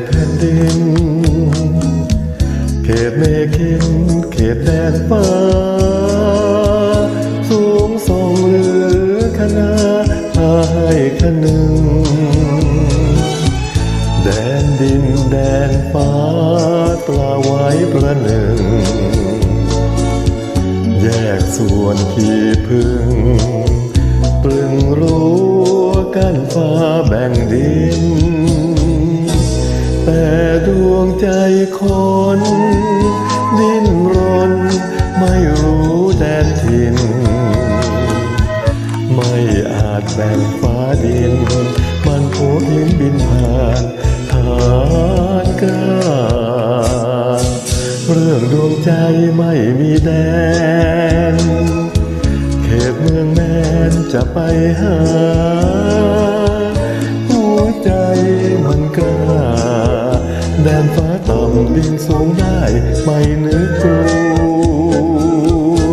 ตแผ่นดิน เขตเมฆิน เขตแดนฟ้า สูงส่งหรือคณะพาให้คนึง แดนดินแดนฟ้าปลาไว้ประหนึ่ง แยกส่วนที่พึ่งปลึงรู้กันฟ้าแบ่งดิน แต่ดวงใจคนดิ้นรนไม่รู้แดนถิ่นไม่อาจแบ่งฟ้าดิน มันโผหินบินผ่านฐานกาเรื่องดวงใจไม่มีแดน เขตเมืองแมนจะไปหา ได้ไม่นึกกลัว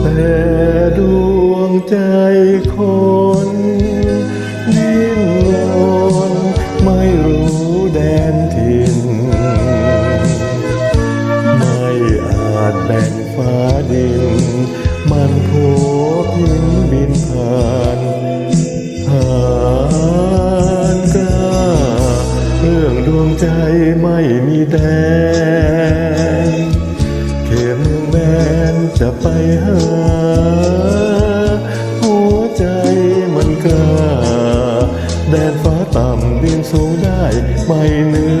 แต่ดวงใจคน ดนถิ่นไม่อาจแบ่งฟ้าดิน มันโผพินบินผ่านผ่านกล้าเรื่องดวงใจไม่มีแดนเขตเมืองแมนจะไปหา หัวใจมันกล้าแดนฟ้าต่ำบินสูง my name.